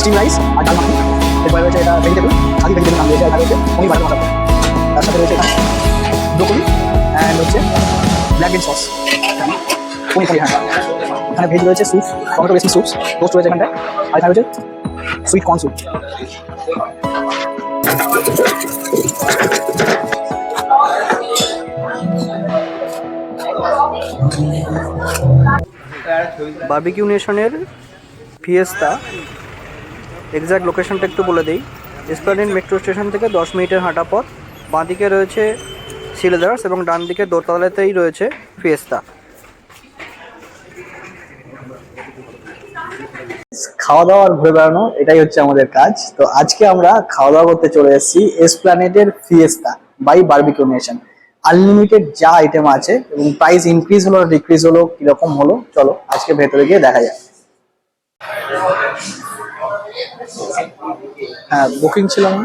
Steam rice আর ডাল মাখনি। এরপরে রয়েছে এটা ভেজিটেবল খালি ভেজিটেবল নাম রয়েছে এখানে রয়েছে পনির বাটার মশলা তার সাথে রয়েছে এখানে ব্রোকলি অ্যান্ড হচ্ছে black bean sauce paneer paneer হ্যাঁ। এখানে ভেজ রয়েছে soup tomato basil soup toast রয়েছে এখানটায়। আর এখানে রয়েছে সুইট কর্ন স্যুপ বার্বিকিউ নেশনের ফিয়েস্তা এক্সাক্ট লোকেশনটা একটু বলে দিই। এসপ্লানেড মেট্রো স্টেশন থেকে দশ মিনিটের হাঁটা পথ। বাঁদিকে রয়েছে সিলেদার্স এবং ডান দিকে দোতলাতেই রয়েছে ফিয়েস্তা খাওয়া দাওয়া ঘুরে বেড়ানো, এটাই হচ্ছে আমাদের কাজ। তো আজকে আমরা খাওয়া দাওয়া করতে চলে এসেছি এসপ্লানেটের Fiesta by Barbecue Nation unlimited যা আইটেম আছে এবং প্রাইস ইনক্রিজ হলো ডিক্রিজ হলো, কীরকম হলো, চলো আজকে ভেতরে গিয়ে দেখা যাক। হ্যাঁ বুকিং ছিল না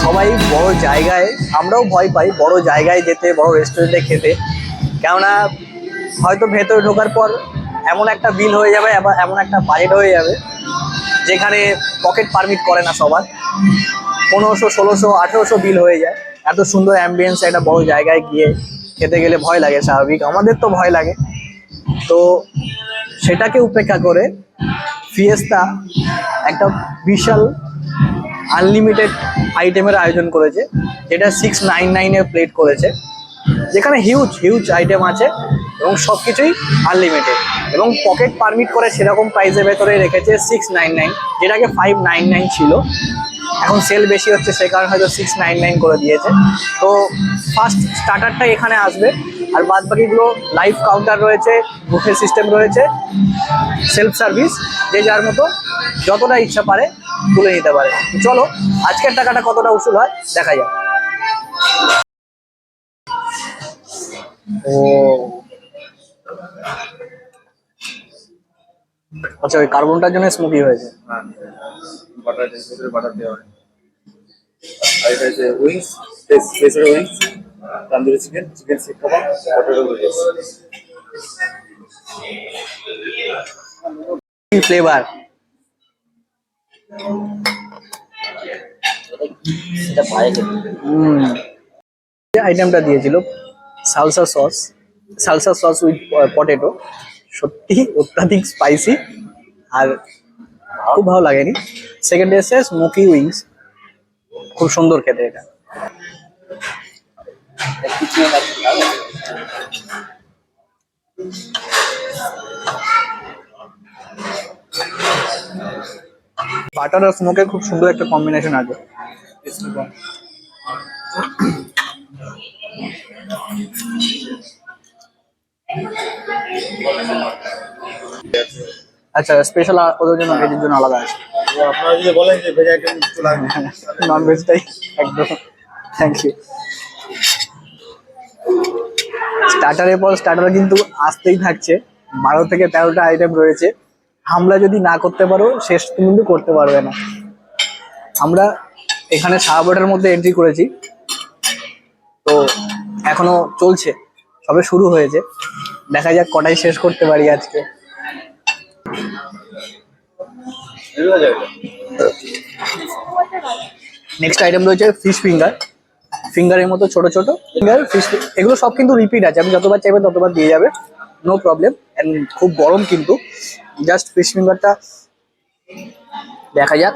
সবাই বড় জায়গায়, আমরাও ভয় পাই, বড় জায়গায় যেতে, বড় রেস্টুরেন্টে খেতে। কেননা হয়তো ভেতরে ঢোকার পর এমন একটা বিল হয়ে যাবে এমন একটা বাজেট হয়ে যাবে, যেখানে পকেট পারমিট করে না সবার। পনেরোশো, ষোলোশো, আঠেরোশো বিল হয়ে যায়। এত সুন্দর অ্যাম্বিয়েন্স একটা বড় জায়গায় গিয়ে খেতে গেলে ভয় লাগে স্বাভাবিক। আমাদের তো ভয় লাগে। তো সেটাকে উপেক্ষা করে ফিয়েস্তা একটা বিশাল আনলিমিটেড আইটেমের আয়োজন করেছে, যেটা সিক্স নাইন নাইনের প্লেট করেছে। যেখানে হিউজ হিউজ আইটেম আছে এবং সব কিছুই আনলিমিটেড এবং পকেট পারমিট করে সেরকম প্রাইসের ভেতরে রেখেছে সিক্স নাইন নাইন যেটাকে ফাইভ নাইন নাইন ছিল। এখন সেল বেশি হচ্ছে সে কারণে হয়তো সিক্স নাইন নাইন করে দিয়েছে। তো ফার্স্ট স্টার্টারটা এখানে আসবে। আর বাদ বাকিগুলো লাইভ কাউন্টার রয়েছে বুফে সিস্টেম রয়েছে সেলফ সার্ভিস যে যার মতো যতটা ইচ্ছা পারে তুলে নিতে পারে। চলো, আজকের টাকাটা কতটা উসুল হয়, দেখা যাক। ও। আচ্ছা ওই কার্বনটার জন্য স্মোকি হয়েছে? হ্যাঁ বাটার ভিতরে বাটার দেওয়া হয়। আর এটা হচ্ছে wings veg wings tandoori chicken chicken kebab potato flavour আইটেমটা দিয়েছিল salsa sauce salsa sauce with potato সত্যি, অত্যাধিক স্পাইসি আর খুব ভালো লাগেনি। সেকেন্ড এসে স্মোকি উইংস খুব সুন্দর খেতে এটা। বাটার আর স্মোকের খুব সুন্দর একটা কম্বিনেশন আছে। আচ্ছা স্পেশাল ওদের জন্য ভেজের জন্য আলাদা আছে। আপনারা যদি বলেন যে ভেজ আইটেম একটু লাগবে। নন ভেজটাই একদম। থ্যাংক ইউ স্টার্টারের পর স্টার্টার কিন্তু আসতেই থাকছে। বারো থেকে তেরোটা আইটেম রয়েছে। হামলা যদি না করতে পারো শেষ কিন্তু করতে পারবে না। আমরা এখানে সারাবোটার মধ্যে এন্ট্রি করেছি। তো এখনও চলছে, সবে শুরু হয়েছে। দেখা যাক কটাই শেষ করতে পারি আজকে। নেক্সট আইটেম রয়েছে ফিশ ফিঙ্গার ফিঙ্গারের মতো ছোট ছোট। ফিঙ্গার ফিশ এগুলো সব কিন্তু রিপিট আছে। আপনি যতবার চাইবেন ততবার দিয়ে যাবে। নো প্রবলেম অ্যান্ড খুব গরম কিন্তু। জাস্ট ফিশ ফিঙ্গারটা দেখা যাক।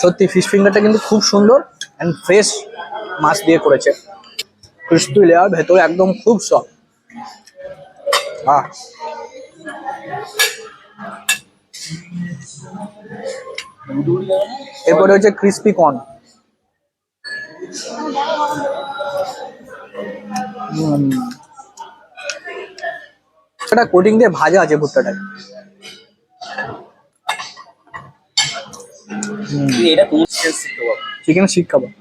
সত্যি ফিশ ফিঙ্গারটা কিন্তু খুব সুন্দর অ্যান্ড ফ্রেশ মাছ দিয়ে করেছে। ক্রিস্পি লেয়ার ভেতরে একদম খুব সফট আহ। এরপরে হচ্ছে ক্রিস্পি কর্ন। সেটা কোটিং দিয়ে ভাজা আছে ভুট্টাটা এটা তুমি চিকেন শিক কাবাব চিকেন শিক কাবাব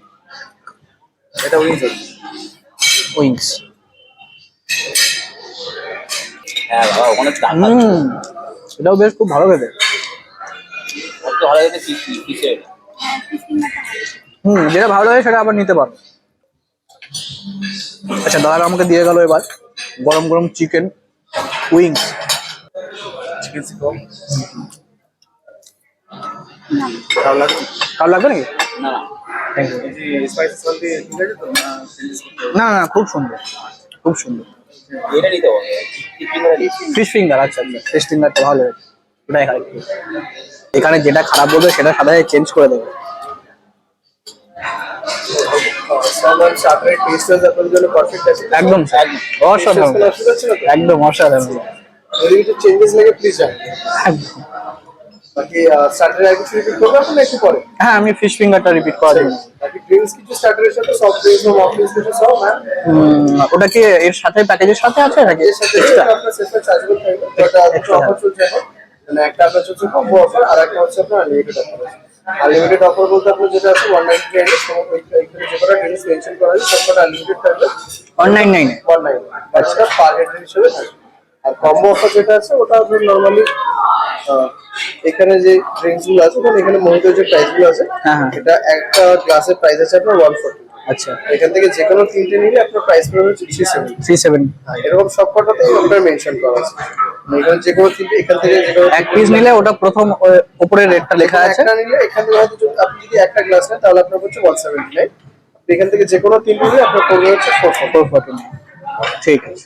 এটা উইংস উইংস হ্যাঁ বাবা ওখানে টাকা এটাও বেশ খুব ভালো খেতে। কত ভালো খেতে হুম যেটা ভালো লাগে সেটা আবার নিতে পারো। আচ্ছা দাদা আমাকে দিয়ে গেল এবার। গরম গরম চিকেন উইংস চিকেন ভালো লাগবে? নাকি? না। না খুব সুন্দর। খুব সুন্দর। ফিশ ফিঙ্গার আচ্ছা আচ্ছা। ফিশ ফিঙ্গারটা ভালো ওটাই খাই। এখানে যেটা খারাপ বলবে সেটা সাদা চেঞ্জ করে দেবে। একদম। অসাধারণ। একদম অসাধারণ। যদি কিছু চেঞ্জেস লাগে প্লিজ একদম। স্টার্টার রিপিট করবে একটু পরে? হ্যাঁ আমি ফিশ ফিঙ্গারটা রিপিট ড্রিঙ্কস কিছু স্টার্টারের সাথে সফট ড্রিঙ্কস বা মক ড্রিঙ্কস কিছু সব হ্যাঁ? ওটা কি এর সাথে প্যাকেজের সাথে আছে নাকি? এর সাথে আপনার চার্জেবল থাকবে অফার চলছে এখন। মানে একটা আপনার চলছে কম্বো অফার আর একটা হচ্ছে আপনার আনলিমিটেড অফার আনলিমিটেড অফার বলতে আপনার যেটা আছে ওয়ান নাইনটি নাইন এখানে যে কটা ড্রিঙ্কস মেনশন করা সবকটা আনলিমিটেড থাকবে। One nine nine one nine আচ্ছা পার হেড হিসেবে থাকবে। আর কম্বো অফার যেটা আছে ওটা আপনার নর্মালি এখানে যে ড্রিঙ্কসগুলো আছে মানে এখানে মহিতের যে প্রাইসগুলো আছে হ্যাঁ, হ্যাঁ। এটা একটা গ্লাসের প্রাইস আছে আপনার ওয়ান ফোর্টি আচ্ছা। এখান থেকে যে কোনো তিনটে নিলে আপনার প্রাইস পড়বে হচ্ছে থ্রি সেভেন্টি থ্রি সেভেন এরকম সব কটাতেই আপনার মেনশন করা আছে। এখানে যে কোনো তিনটে এখান থেকে যে এক পিস নিলে ওটা প্রথম ও- উপরে রেটটা লেখা আছে। একটা নিলে এখান থেকে হয়তো আপনি যদি একটা গ্লাস নেন তাহলে আপনার হচ্ছে ওয়ান সেভেন্টি নাইন এখান থেকে যে কোনো তিনটে নিলে আপনার পড়বে হচ্ছে ফোর ফোর ফর্টি ঠিক আছে।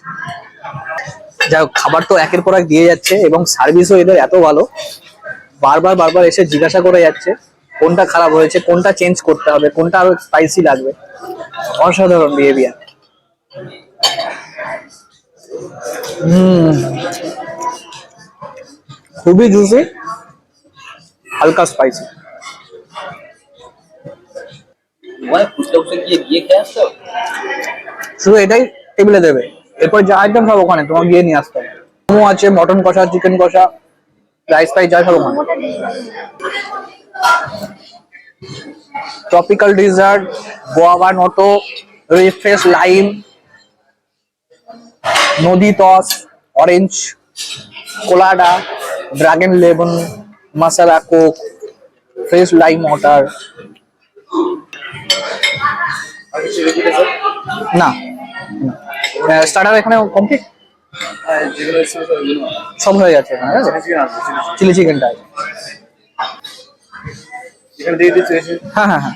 যাই হোক, খাবার তো একের পর এক দিয়ে যাচ্ছে এবং সার্ভিসও এদের এত ভালো। বারবার বারবার এসে জিজ্ঞাসা করে যাচ্ছে কোনটা খারাপ হয়েছে কোনটা চেঞ্জ করতে হবে কোনটা আরও স্পাইসি লাগবে। অসাধারণ বিহেভিয়ার খুবই জুসি হালকা স্পাইসি শুধু এটাই টেবিলে দেবে। এরপর যা আইটেম সব ওখানে তোমার গিয়ে নিয়ে আসতে হবে। মোমো আছে, মটন কষা চিকেন কষা রাইস ফ্রাই যা সব ওখানে। ট্রপিক্যাল ডিজার্ট গোয়াবা নটো রিফ্রেশ লাইম নদী টস orange colada dragon Lebong masala Coke fresh lime water না। স্টার্টার এখানে কমপ্লিট সব হয়ে এখানে চিলি চিকেনটা হ্যাঁ হ্যাঁ হ্যাঁ।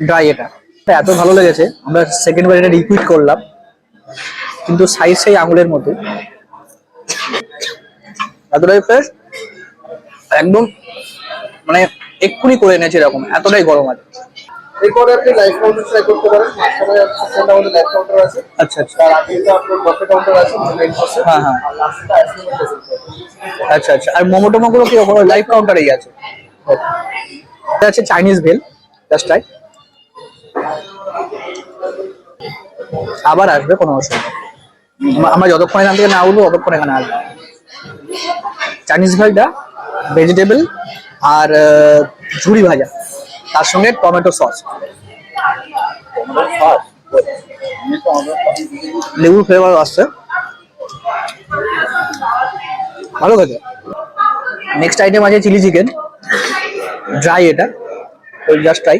ড্রাই এটা। এত ভালো লেগেছে আমরা সেকেন্ড বার এটা রিপিট করলাম। কিন্তু সাইজ সেই আঙুলের মতো। এতটাই ফ্রেশ একদম মানে এক্ষুনি করে এনেছে এরকম এতটাই গরম আছে। এরপরে আপনি লাইফ কাউন্টার ট্রাই করতে পারেন। মাঝখানে সেখানে আমাদের লাইফ কাউন্টার আছে। আচ্ছা আচ্ছা। তার আগে তো আপনার বফে কাউন্টার আছে মেইন কোর্সে হ্যাঁ, হ্যাঁ। আর আচ্ছা আচ্ছা। আর মোমো টোমো গুলো কি লাইভ কাউন্টারেই আছে? এটা আছে চাইনিজ ভেল জাস্ট ট্রাই আবার আসবে কোনো অসুবিধা আমরা যতক্ষণ এখান থেকে না উঠবো ততক্ষণ এখানে আসবে। চাইনিজ ভেলটা ভেজিটেবল আর ঝুড়ি ভাজা। তার সঙ্গে টমেটো সস। লেবুর ফ্লেভার আসছে। ভালো খেতে। নেক্সট আইটেম আছে চিলি চিকেন ড্রাই এটা। ওই জাস্ট ট্রাই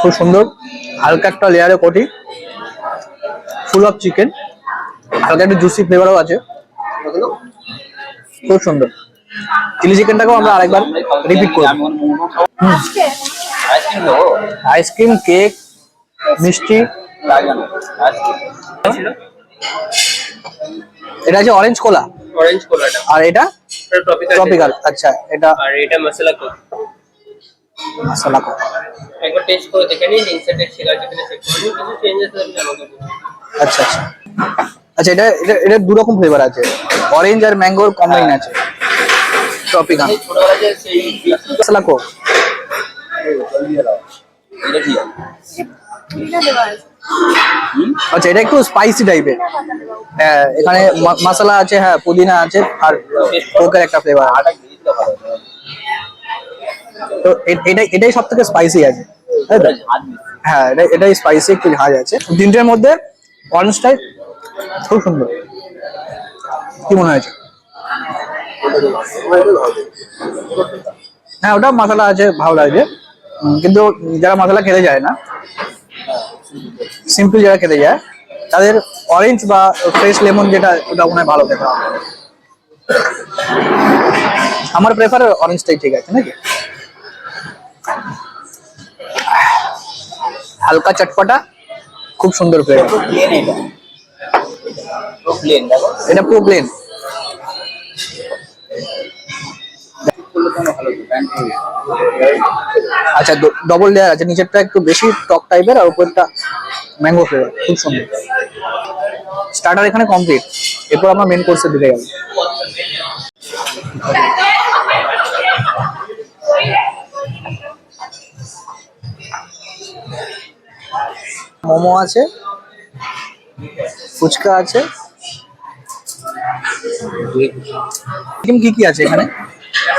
খুব সুন্দর। হালকা একটা লেয়ারে কোটি। ফুল অফ চিকেন হালকা একটা জুসি ফ্লেভারও আছে। খুব সুন্দর। চিলি চিকেনটাকেও আমরা আরেকবার রিপিট করব। আইসক্রিম কেক মিষ্টি। এটা আছে অরেঞ্জ কোলা অরেঞ্জ কোলাটা আর এটা? ট্রপিক্যাল আচ্ছা এটা আর এটা মশলা কোক মশলা কোক একবার টেস্ট করে দেখে নিন ইনসাইডের ছিল যেখানে চেক করে কিছু চেঞ্জেস হলে আমাকে বলুন আচ্ছা আচ্ছা। আচ্ছা এটা এটা এটা দু রকম ফ্লেভার আছে। অরেঞ্জ আর ম্যাঙ্গোর কম্বাইন আছে। আছে হুম আচ্ছা এটা একটু স্পাইসি টাইপের হ্যাঁ এখানে মশলা আছে হ্যাঁ পুদিনা আছে আর কোকের একটা ফ্লেভার। তো এটাই এটাই সব থেকে স্পাইসি আছে। হ্যাঁ এটা এটাই স্পাইসি একটু ঝাঁজ আছে তিনটের মধ্যে অরেঞ্জটাই খুব সুন্দর কি মনে হয়েছে হ্যাঁ ওটা মশলা আছে ভালো লাগছে। কিন্তু যারা মশলা খেতে যায় না সিম্পল যারা খেতে যায় তাদের অরেঞ্জ বা ফ্রেশ লেমন যেটা ওটা মনে হয় ভালো খেতে হবে। আমার প্রেফার অরেঞ্জটাই ঠিক আছে নাকি? হালকা চটপটা খুব সুন্দর প্লেন এটা। পুরো প্লেন আচ্ছা ডবল লেয়ার আছে, নিচেরটা একটু বেশি টক টাইপের আর উপরটা ম্যাঙ্গো ফ্লেভার খুব সুন্দর। স্টার্টার এখানে কমপ্লিট এরপর আমরা মেন কোর্সে দিতে গেল মোমো আছে, ফুচকা আছে। কি কি আছে এখানে?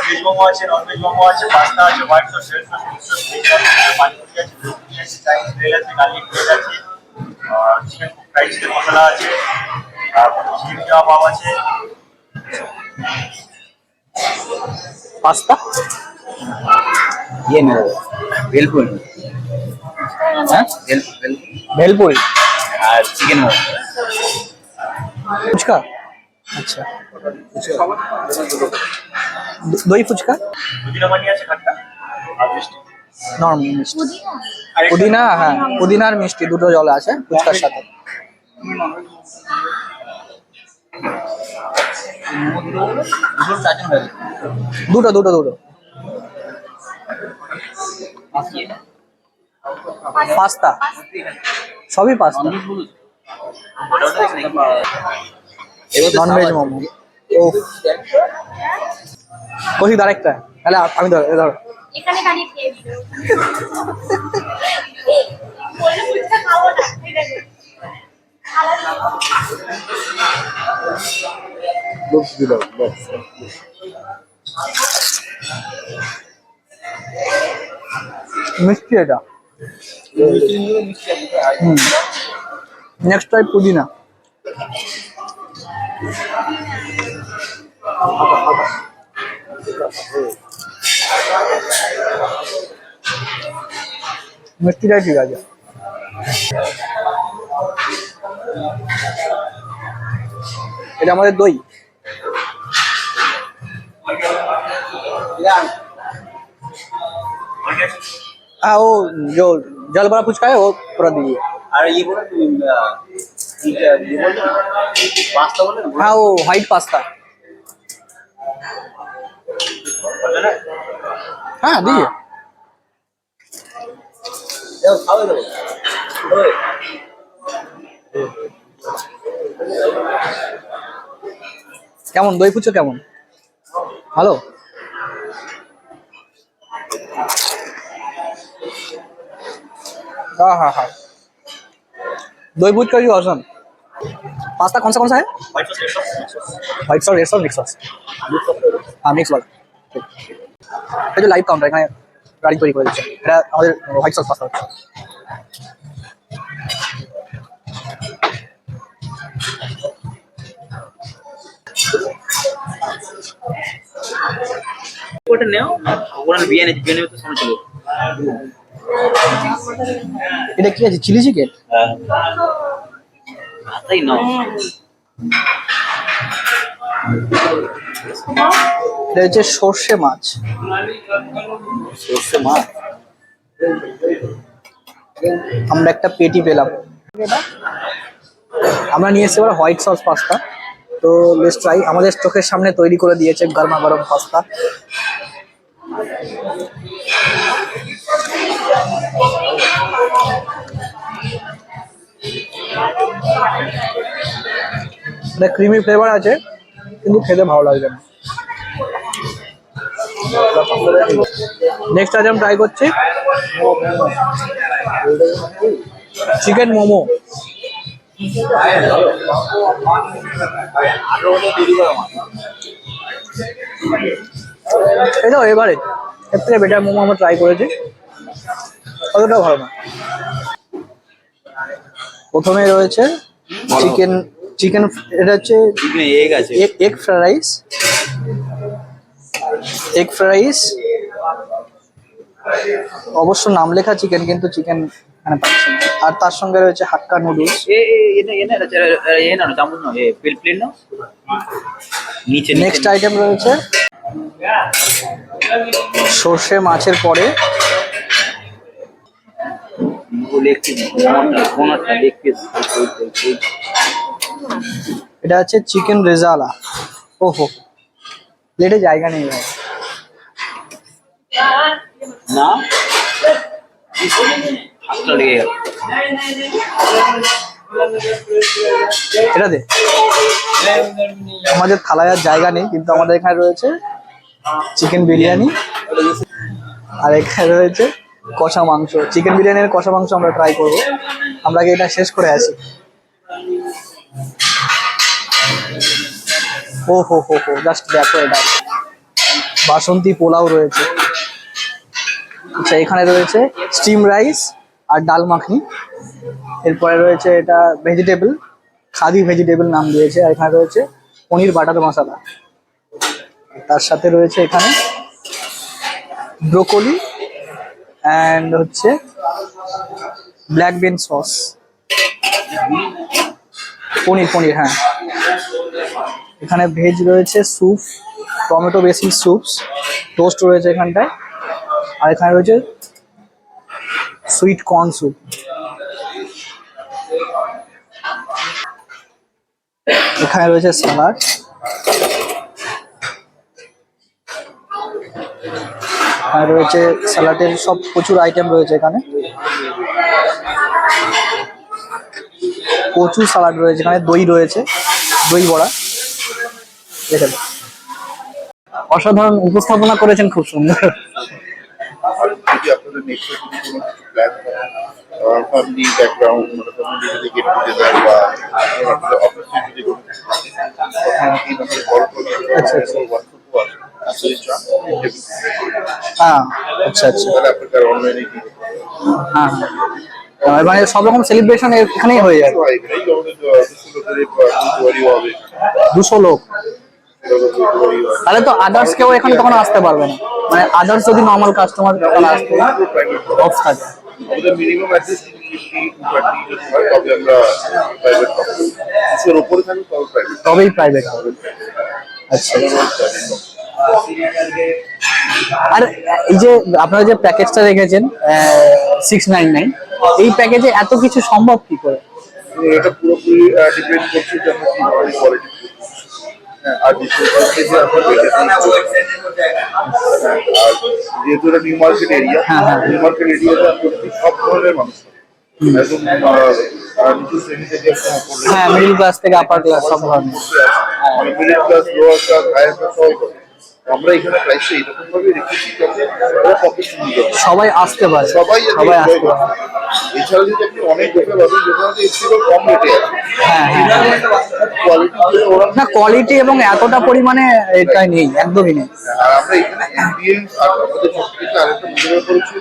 ভেজ মোমো আছে নন ভেজ মোমো আছে পাস্তা আছে white sauce red sauce mix sauce veg আছে পানিপুরি আছে রুটি আছে চাইনিজ গ্রিল আছে গার্লিক গ্রিল আছে চিকেন ফ্রাইড চিকেন মশলা আছে তারপর চিকেন কাবাব আছে। ভেল ভেলপুরি। আর চিকেন ফুচকা? আচ্ছা। দই ফুচকা? আর মিষ্টি। পুদিনা হ্যাঁ পুদিনা আর মিষ্টি দুটো জল আছে ফুচকার সাথে। দুটো দুটো দুটো। পাস্তা। সবই পাস্তা। Non veg momo. ও কৌশিক আরেকটা তাহলে আমি ধর এ ধর। এখানে দাঁড়িয়ে খেয়ে মিষ্টি এটা। হুম। নেক্সট টাইপ পুদিনা। মিষ্টিটাই ঠিক আছে এটা আমাদের দই हाँ वो जो जल बड़ा फुचका है वो पूरा दीजिए আর ইয়ে বলে তুমি আহ, ইয়ে ইয়ে বললে না? পাস্তা বলে না हाँ वो व्हाइट पास्ता हाँ दीजिए দেখো, খাওয়াই দেবো ওই, কেমন দই ফুচকা কেমন ভালো हाँ हाँ हाँ दही पूछ का ऑसम पास्ता कौन सा कौन सा है white sauce red sauce mix sauce white sauce red sauce mix sauce হ্যাঁ মিক্স বল এটা লাইভ কাউন্টার এখানে গাড়ি তৈরি করে দিচ্ছে এটা আমাদের হোয়াইট সস পাস্তা হচ্ছে ওটা নেও ওখানে বিরিয়ানি আছে বিরিয়ানি তো সামনে চলো এটা কি আছে? Chilli chicken? নাও এটা হচ্ছে সর্ষে মাছ। সর্ষে মাছ? আমরা একটা পেটি পেলাম। আমরা নিয়ে এসেছি হোয়াইট সস পাস্তা। তো লেটস ট্রাই আমাদের চোখের সামনে তৈরি করে দিয়েছে গরমা গরম পাস্তা। এটা ক্রিমি ফ্লেভার আছে, কিন্তু খেতে ভালো লাগবে না। নেক্সট আইটেম ট্রাই করছি। চিকেন মোমো। এটাও এবারে এর থেকে বেটার মোমো আমরা ট্রাই করেছি। অতটাও ভালো না। প্রথমে রয়েছে চিকেন চিকেন এটা হচ্ছে এগ আছে। Egg fried rice egg fried rice অবশ্য নাম লেখা চিকেন কিন্তু চিকেন এখানে পাচ্ছি না। আর তার সঙ্গে রয়েছে হাক্কা নুডলস। এ এ এনে এনে এ না চামচ না এ প্লেট প্লেট না নিচে নেক্সট আইটেম রয়েছে সর্ষে মাছের পরে লেগ পিস কোনটা লেগ পিস এটা হচ্ছে চিকেন রেজালা। ওহো প্লেটে জায়গা নেই ভাই। না? এটা দে। আমাদের থালায় আর জায়গা নেই কিন্তু আমাদের এখানে রয়েছে চিকেন বিরিয়ানি। আর এখানে রয়েছে কষা মাংস চিকেন বিরিয়ানির কষা মাংস আমরা ট্রাই করব। আমরা আগে এটা শেষ করে আসি? ও হো হো হো জাস্ট দেখো এটা। বাসন্তী পোলাও রয়েছে। আচ্ছা এখানে রয়েছে স্টিম রাইস আর ডাল মাখনি। এরপরে রয়েছে এটা ভেজিটেবল খাদি ভেজিটেবল নাম দিয়েছে। আর এখানে রয়েছে পনির বাটার মশলা। তার সাথে রয়েছে এখানে ব্রোকলি অ্যান্ড হচ্ছে black bean sauce paneer paneer হ্যাঁ। এখানে ভেজ রয়েছে soup tomato basil soups toast রয়েছে এখানটায়। আর এখানে রয়েছে সুইট কর্ন স্যুপ এখানে রয়েছে স্যালাড এখানে রয়েছে স্যালাডের সব প্রচুর আইটেম রয়েছে এখানে প্রচুর স্যালাড রয়েছে এখানে দই রয়েছে দই বড়া দেখে নাও। অসাধারণ উপস্থাপনা করেছেন খুব সুন্দর আর আচ্ছা, আচ্ছা। হ্যাঁ আচ্ছা আচ্ছা। হ্যাঁ হ্যাঁ। মানে সব রকম সেলিব্রেশন এখানেই হয়ে যায়। দুশো লোক। তাহলে তো আদার্স কেউ এখানে তখন আসতে পারবে না। মানে আদার্স যদি নর্মাল কাস্টমার তখন আসতে অফ থাকে। আমাদের minimum at least fifty to thirty যদি তবে আমরা প্রাইভেট পাবো উপরে থাকবে তবে প্রাইভেট তবেই প্রাইভেট হবে। আচ্ছা। আর এই যে আপনারা যে প্যাকেজটা রেখেছেন সিক্স নাইন নাইন এই প্যাকেজে এত কিছু সম্ভব কি করে? এটা পুরোপুরি ডিপেন্ড করছে যে আমরা কোয়ালিটি আর আপনার vegetable। যেহেতু এটা নিউ মার্কেট এরিয়া হ্যাঁ, হ্যাঁ। নিউ মার্কেট এরিয়াতে সব ধরনের মানুষ হ্যাঁ মিডিল ক্লাস থেকে আপার ক্লাস সব ধরনের। Middle class lower class higher class সবাই করে আমরা এখানে প্রাইসটা এরকম ভাবে রেখেছি যাতে ওরা পকেট সুবিধা সবাই আসতে পারে সবাই সবাই আসতে পারে পারে। এছাড়া যদি আপনি অনেক দেখে পাবেন যেখানে এর কম রেটে আছে হ্যাঁ হ্যাঁ কোয়ালিটি না কোয়ালিটি এবং এতটা পরিমাণে নেই একদমই নেই আর আমরা এখানে এমবিএন্স আর আমাদের সবথেকে আরেকটা মনে করেছি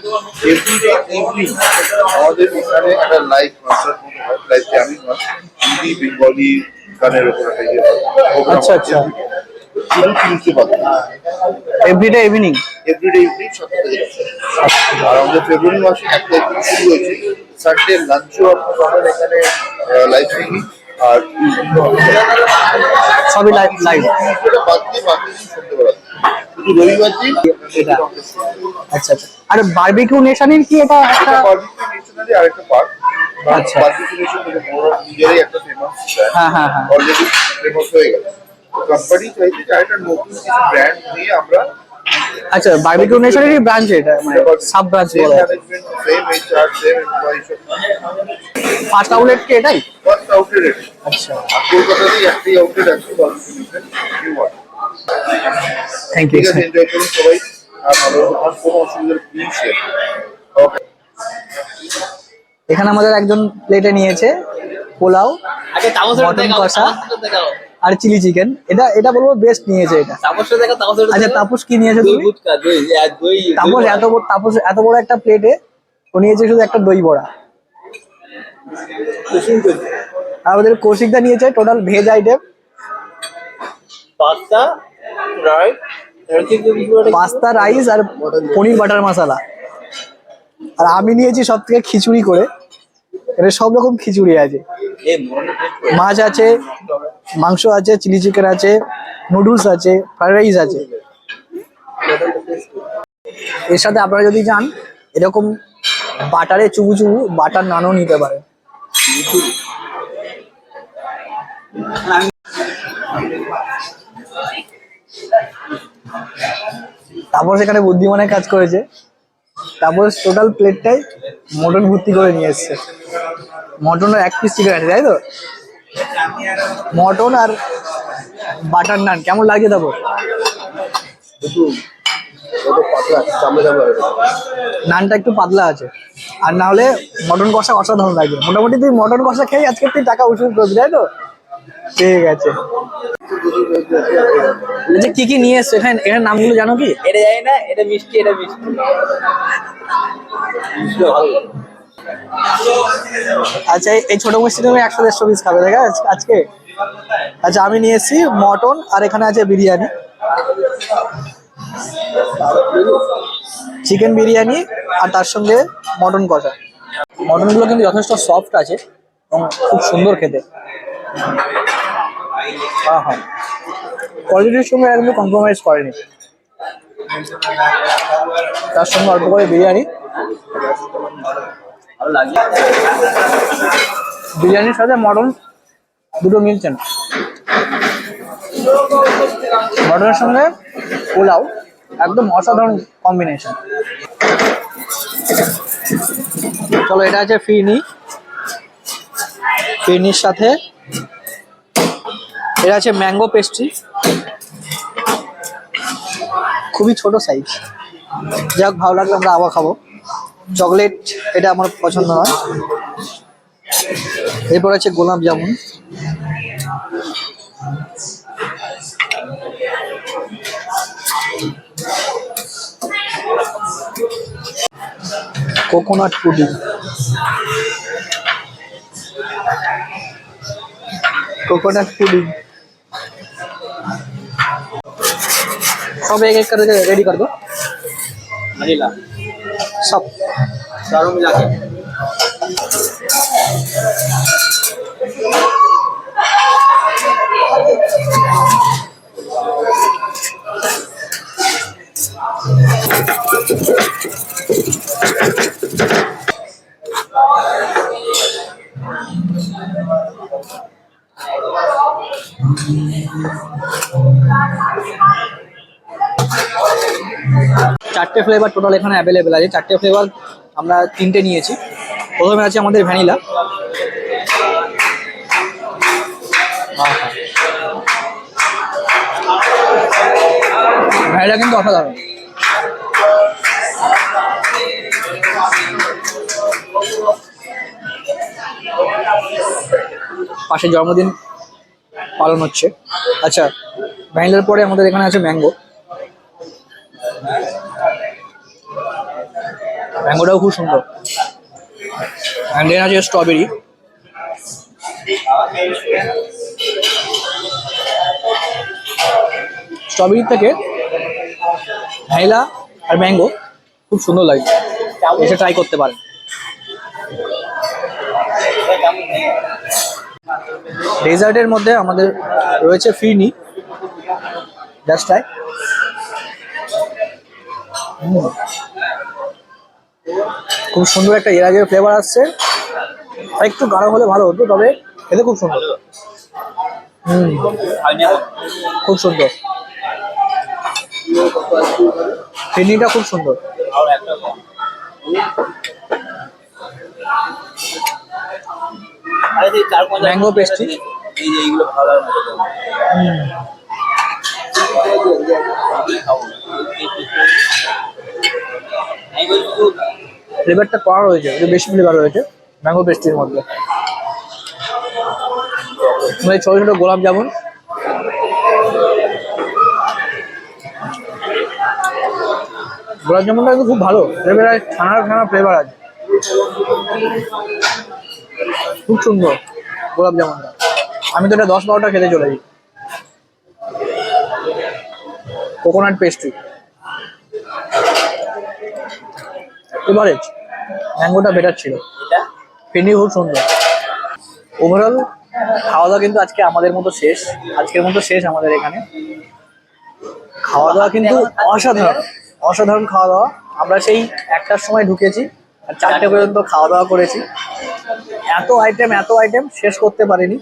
এভরিডে ইভিনিং আমাদের এখানে একটা লাইভ কনসার্ট হয় লাইভ জ্যামিং হয় হিন্দি বেঙ্গলি গানের উপর একটা ইয়ে হয়। আচ্ছা, আচ্ছা। শুধু তিনটে বাজে এভরিডে ইভিনিং এভরিডে ইভিনিং সাতটা থেকে আর আমাদের ফেব্রুয়ারি মাসে এক তারিখ থেকে শুরু হয়েছে। সানডে লাঞ্চও আপনার পাবেন এখানে লাইভ সিঙ্গিং আর সবই লাইভ লাইভ এটা বাদ দিয়ে বাকি দিন সন্ধ্যেবেলা। শুধু রবিবার দিন এটা। আচ্ছা আচ্ছা। আর বারবিকিউ নেশনের কি এটা একটা বারবিকিউ নেশনালি আরেকটা পার্ক আচ্ছা। বারবিকিউ নেশন নিজেরই একটা ফেমাস হ্যাঁ হ্যাঁ হ্যাঁ। অলরেডি ফেমাস হয়ে গেছে। কোম্পানি চাইছে যে আরেকটা নতুন কিছু ব্র্যান্ড নিয়ে আমরা আচ্ছা বারবিকিউ নেশনেরই ব্রাঞ্চ এটা মানে সাব ব্রাঞ্চ বলা যায় same HR same employee first outlet কি এটাই? ফার্স্ট আউটলেট আচ্ছা। আর কলকাতাতেই একটাই আউটলেট আছে নিউ থ্যাংক ইউ ঠিক আছে এনজয় করুন সবাই। আর ভালো আর কোনো ওকে এখানে আমাদের একজন প্লেটে নিয়েছে পোলাও মটন দেখাও কষা। আর চিলি চিকেন। এটা এটা বলব বেস্ট নিয়েছে এটা। আচ্ছা তাপস কি নিয়েছে তাপস এত বড় তাপস এত বড় একটা প্লেটে ও নিয়েছে শুধু একটা দই বড়া। আর আমাদের কৌশিকদা নিয়েছে total veg item pasta rice pasta rice আর পনির বাটার মশলা। আর আমি নিয়েছি সব থেকে খিচুড়ি করে। এটা সব রকম খিচুড়ি আছে। মাছ আছে, মাংস আছে, চিলি চিকেন আছে, নুডলস আছে, ফ্রাইড রাইস আছে। এর সাথে আপনারা যদি চান, এরকম বাটারে চুবু চুবু বাটার নানও নিতে পারেন। তারপর সেখানে বুদ্ধিমানের কাজ করেছে। তারপর টোটাল প্লেটটাই মটন ভর্তি করে নিয়ে এসছে। মটনের এক পিস চিকেন আছে তাই তো? মটন আর বাটার নান কেমন লাগে তারপর। নানটা একটু পাতলা আছে। আর না হলে মটন কষা অসাধারণ লাগবে। মোটামুটি তুই মটন কষা খেয়ে আজকে তুই টাকা উসুল করবি তাই তো? ঠিক আছে। আচ্ছা কি কি নিয়ে এসছো? এখানে এখানে নামগুলো জানো কি? এটা জানি না এটা মিষ্টি এটা মিষ্টি। আচ্ছা এই- এই ছোট মিষ্টি তুমি একশো দেড়শো পিস খাবে দেখা আজকে। আচ্ছা আমি নিয়ে এসেছি মটন আর এখানে আছে বিরিয়ানি। চিকেন বিরিয়ানি আর তার সঙ্গে মটন কষা। মটনগুলো কিন্তু যথেষ্ট সফট আছে এবং খুব সুন্দর খেতে। হ্যাঁ হ্যাঁ কোয়ালিটির সঙ্গে একদম কম্প্রোমাইজ করেনি। তার সঙ্গে অল্প করে বিরিয়ানি। বিরিয়ানির সাথে মটন দুটো মিলছে না। মটনের সঙ্গে পোলাও, একদম অসাধারণ কম্বিনেশন চলো, এটা আছে ফিরনি ফিরনির সাথে এটা আছে ম্যাঙ্গো পেস্ট্রি খুবই ছোট সাইজ যাক, ভালো লাগলে, আমরা আবার খাব। চকলেট এটা আমার পছন্দ নয়। এরপর আছে gulab jamun. Coconut pudding coconut pudding सब एक एक करके रेडी कर दो। वनीला। सब। चारों मिला के। চারটে ফ্লেভার টোটাল এখানে অ্যাভেলেবেল আছে। চারটে ফ্লেভার আমরা তিনটে নিয়েছি। প্রথমে আছে আমাদের ভ্যানিলা ভ্যানিলা কিন্তু অসাধারণ। পাশে জন্মদিন পালন হচ্ছে। আচ্ছা ভ্যানিলার পরে আমাদের এখানে আছে ম্যাঙ্গো ম্যাঙ্গোটাও খুব সুন্দর। অ্যান্ড আছে স্ট্রবেরি স্ট্রবেরি থেকে ভ্যানিলা আর ম্যাঙ্গো খুব সুন্দর লাগে। এসে ট্রাই করতে পারেন। ডেজার্টের মধ্যে আমাদের রয়েছে ফিরনি। জাস্ট ট্রাই খুব সুন্দর একটা এর আগে ফ্লেভার আসছে। একটু গাঢ় হলে ভালো হতো, তবে খেতে খুব সুন্দর। খুব সুন্দর। ফিরনিটা খুব সুন্দর? এই যে এইগুলো ভালো ফ্লেভারটা পাওয়া রয়েছে একটু বেশি ফ্লেভার রয়েছে ম্যাঙ্গো পেস্ট্রির মধ্যে। মানে ছোট ছোট গোলাপ জামুন। গোলাপ জামুনটা কিন্তু খুব ভালো ফ্লেভার ছানার ছানা ফ্লেভার আছে। খুব সুন্দর গোলাপ জামুনটা। আমি তো এটা দশ বারোটা খেতে চলেছি। কোকোনাট পেস্ট্রি এভারেজ ম্যাঙ্গোটা বেটার ছিল। ফেনি খুব সুন্দর। ওভারঅল খাওয়া দাওয়া কিন্তু আজকে আমাদের মতো শেষ। আজকের মতো শেষ আমাদের এখানে। খাওয়া দাওয়া কিন্তু অসাধারণ। অসাধারণ খাওয়া দাওয়া। আমরা সেই একটার সময় ঢুকেছি আর চারটে পর্যন্ত খাওয়া দাওয়া করেছি। এত আইটেম এত আইটেম শেষ করতে পারিনি।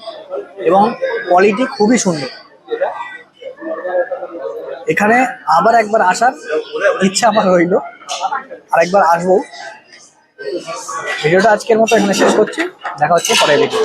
এবং কোয়ালিটি খুবই সুন্দর। এখানে আবার একবার আসার ইচ্ছা আমার রইল। আর একবার আসব। ভিডিওটা আজকের মতো এখানে শেষ করছি। দেখা হচ্ছে পরের ভিডিও